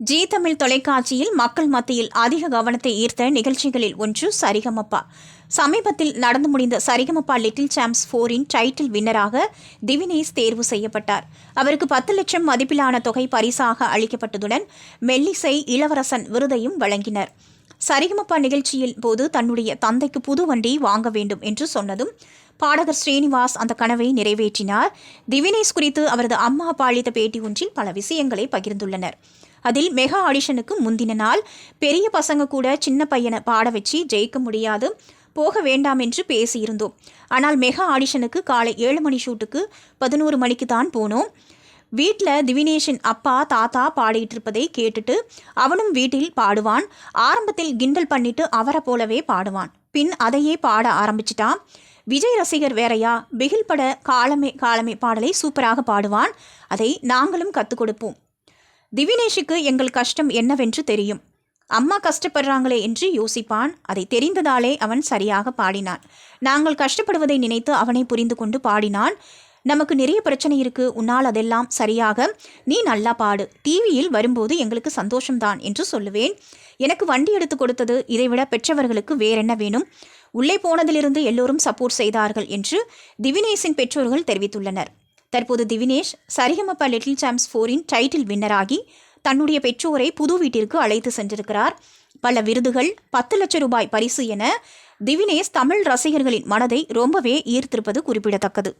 G Tamil தொலைக்காட்சியில் மக்கள் மத்தியில் அதிக கவனத்தை ஈர்த்த நிகழ்ச்சிகளில் ஒன்று சரிகமப்பா. சமீபத்தில் நடந்து முடிந்த சரிகமப்பா லிட்டில் சாம்ஸ் ஃபோரின் டைட்டில் வின்னராக திவினேஷ் தேர்வு செய்யப்பட்டார். அவருக்கு பத்து லட்சம் மதிப்பிலான தொகை பரிசாக அளிக்கப்பட்டதுடன் மெல்லிசை இளவரசன் விருதையும் வழங்கினர். சரிகமப்பா நிகழ்ச்சியில் போது தன்னுடைய தந்தைக்கு புது வண்டி வாங்க வேண்டும் என்று சொன்னதும் பாடகர் ஸ்ரீனிவாஸ் அந்த கனவை நிறைவேற்றினார். திவினேஷ் குறித்து அவரது அம்மா அப்பா பேட்டி ஒன்றில் பல விஷயங்களை பகிர்ந்துள்ளனர். அதில் மெகா ஆடிஷனுக்கு முந்தின நாள் பெரிய பசங்க கூட சின்ன பையனை பாட வச்சு ஜெயிக்க முடியாது போக வேண்டாம் என்று பேசியிருந்தோம். ஆனால் மெகா ஆடிஷனுக்கு காலை ஏழு மணி ஷூட்டுக்கு பதினோரு மணிக்கு தான் போனோம். வீட்டில் திவினேஷின் அப்பா தாத்தா பாடிட்டு இருப்பதை கேட்டுட்டு அவனும் வீட்டில் பாடுவான். ஆரம்பத்தில் கிண்டல் பண்ணிட்டு அவரை போலவே பாடுவான். பின் அதையே பாட ஆரம்பிச்சிட்டான். விஜய் ரசிகர் வேறையா பிகில் பட காலமே காலமே பாடலை சூப்பராக பாடுவான். அதை நாங்களும் கற்றுக் கொடுப்போம். திவினேஷுக்கு எங்கள் கஷ்டம் என்னவென்று தெரியும். அம்மா கஷ்டப்படுறாங்களே என்று யோசிப்பான். அதை தெரிந்ததாலே அவன் சரியாக பாடினான். நாங்கள் கஷ்டப்படுவதை நினைத்து அவனை புரிந்து கொண்டு பாடினான். நமக்கு நிறைய பிரச்சனை இருக்கு. உன்னால் அதெல்லாம் சரியாக நீ நல்லா பாடு. டிவியில் வரும்போது எங்களுக்கு சந்தோஷம்தான் என்று சொல்லுவேன். எனக்கு வண்டி எடுத்து கொடுத்தது இதைவிட பெற்றவர்களுக்கு வேறென்ன வேணும்? உள்ளே போனதிலிருந்து எல்லோரும் சப்போர்ட் செய்தார்கள் என்று திவினேஷின் பெற்றோர்கள் தெரிவித்துள்ளனர். தற்போது திவினேஷ் சரிகமப்ப லிட்டில் சாம்ஸ் ஃபோரின் டைட்டில் வின்னராகி தன்னுடைய பெற்றோரை புது வீட்டிற்கு அழைத்து சென்றிருக்கிறார். பல விருதுகள் பத்து லட்சம் ரூபாய் பரிசு என திவினேஷ் தமிழ் ரசிகர்களின் மனதை ரொம்பவே ஈர்த்திருப்பது குறிப்பிடத்தக்கது.